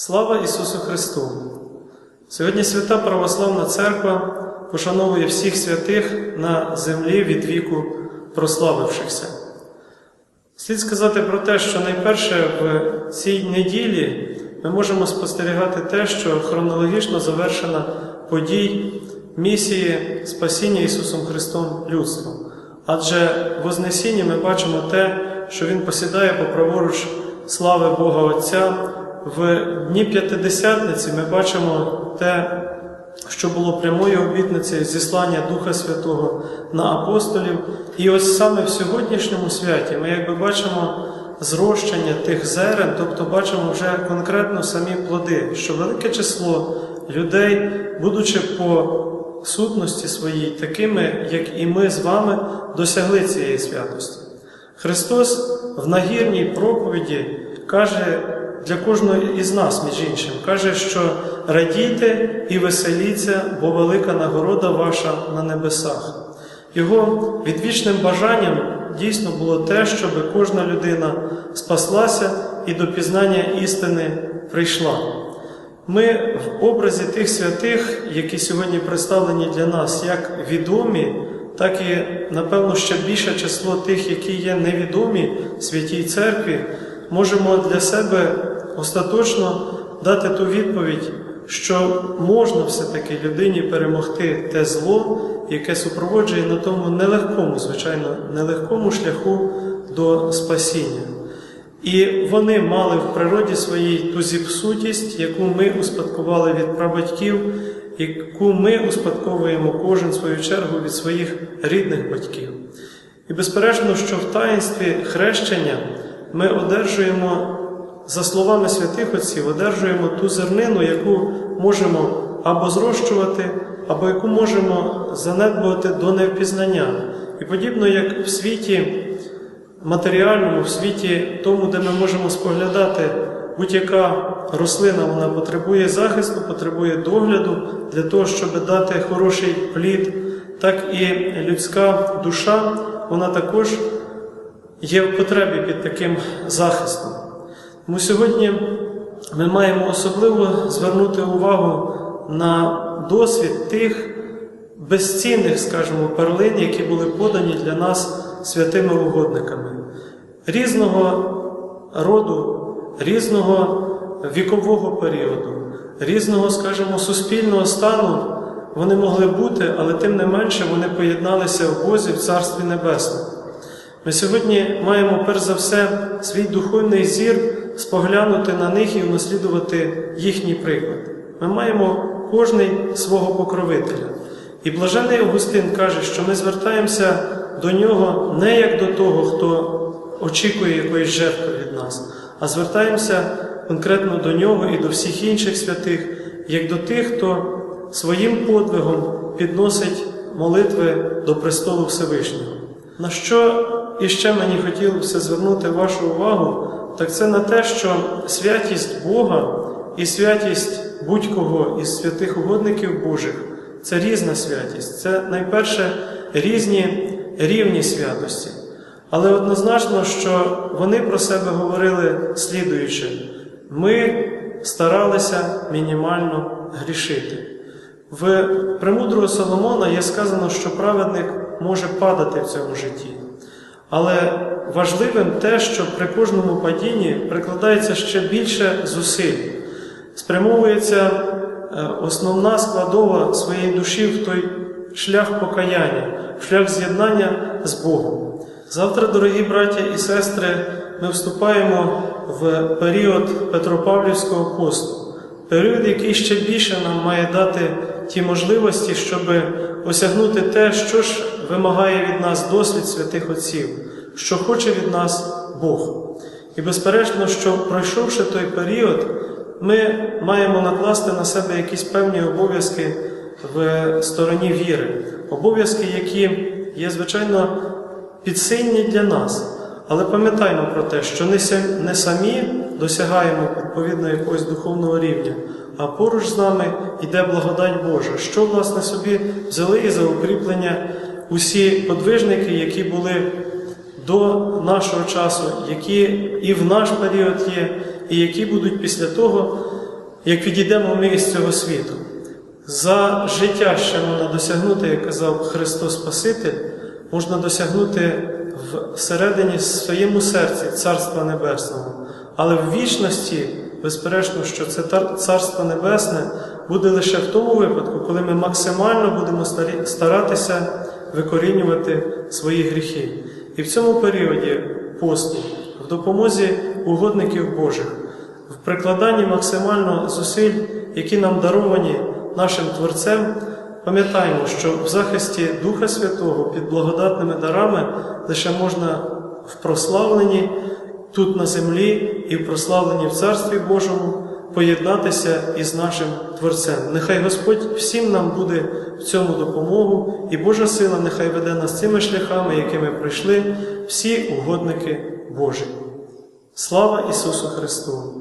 Слава Ісусу Христу! Сьогодні Свята Православна Церква пошановує всіх святих на землі від віку прославившихся. Слід сказати про те, що найперше в цій неділі ми можемо спостерігати те, що хронологічно завершена подій місії спасіння Ісусом Христом людством. Адже в Вознесінні ми бачимо те, що Він посідає по праворуч слави Бога Отця. В дні П'ятидесятниці ми бачимо те, що було прямою обітницею зіслання Духа Святого на апостолів. І ось саме в сьогоднішньому святі ми якби бачимо зрощення тих зерен, тобто бачимо вже конкретно самі плоди, що велике число людей, будучи по сутності своїй, такими, як і ми з вами, досягли цієї святості. Христос в нагірній проповіді каже для кожного із нас, між іншим, каже, що радійте і веселіться, бо велика нагорода ваша на небесах. Його відвічним бажанням дійсно було те, щоб кожна людина спаслася і до пізнання істини прийшла. Ми в образі тих святих, які сьогодні представлені для нас, як відомі, так і, напевно, ще більше число тих, які є невідомі святій церкві, можемо для себе остаточно дати ту відповідь, що можна все-таки людині перемогти те зло, яке супроводжує на тому нелегкому, звичайно, нелегкому шляху до спасіння. І вони мали в природі своїй ту зіпсутість, яку ми успадкували від прабатьків, яку ми успадковуємо кожен свою чергу від своїх рідних батьків. І безперечно, що в таїнстві хрещення ми одержуємо, за словами святих отців, одержуємо ту зернину, яку можемо або зрощувати, або яку можемо занедбувати до невпізнання. І подібно як в світі матеріальному, в світі тому, де ми можемо споглядати, будь-яка рослина вона потребує захисту, потребує догляду для того, щоб дати хороший плід, так і людська душа, вона також є в потребі під таким захистом. Тому сьогодні ми маємо особливо звернути увагу на досвід тих безцінних, скажімо, перлин, які були подані для нас святими угодниками. Різного роду, різного вікового періоду, різного, скажімо, суспільного стану вони могли бути, але тим не менше вони поєдналися в Бозі в Царстві Небесному. Ми сьогодні маємо перш за все свій духовний зір споглянути на них і унаслідувати їхній приклад. Ми маємо кожний свого покровителя. І блажений Августин каже, що ми звертаємося до нього не як до того, хто очікує якоїсь жертви від нас, а звертаємося конкретно до нього і до всіх інших святих, як до тих, хто своїм подвигом підносить молитви до престолу Всевишнього. На що іще мені хотілося звернути вашу увагу, так це на те, що святість Бога і святість будь-кого із святих угодників Божих це різна святість, це найперше різні рівні святості. Але однозначно, що вони про себе говорили слідуючи: ми старалися мінімально грішити. В премудрого Соломона є сказано, що праведник може падати в цьому житті. Але важливим те, що при кожному падінні прикладається ще більше зусиль, спрямовується основна складова своєї душі в той шлях покаяння, шлях з'єднання з Богом. Завтра, дорогі браття і сестри, ми вступаємо в період Петропавлівського посту, період, який ще більше нам має дати ті можливості, щоб осягнути те, що ж вимагає від нас досвід святих Отців, що хоче від нас Бог. І безперечно, що пройшовши той період, ми маємо накласти на себе якісь певні обов'язки в стороні віри, обов'язки, які є, звичайно, підсильні для нас. Але пам'ятаємо про те, що не самі досягаємо відповідно якогось духовного рівня, а поруч з нами йде благодать Божа, що, власне, собі взяли і за укріплення усі подвижники, які були до нашого часу, які і в наш період є, і які будуть після того, як відійдемо ми із цього світу. За життя ще можна досягнути, як казав Христос Спаситель, можна досягнути всередині своєму серці Царства Небесного. Але в вічності, безперечно, що це Царство Небесне буде лише в тому випадку, коли ми максимально будемо старатися викорінювати свої гріхи. І в цьому періоді посту, в допомозі угодників Божих, в прикладанні максимально зусиль, які нам даровані нашим Творцем, пам'ятаємо, що в захисті Духа Святого під благодатними дарами лише можна в прославленні тут на землі і в прославленні в Царстві Божому поєднатися із нашим Творцем. Нехай Господь всім нам буде в цьому допомогу, і Божа сила нехай веде нас цими шляхами, якими прийшли всі угодники Божі. Слава Ісусу Христу!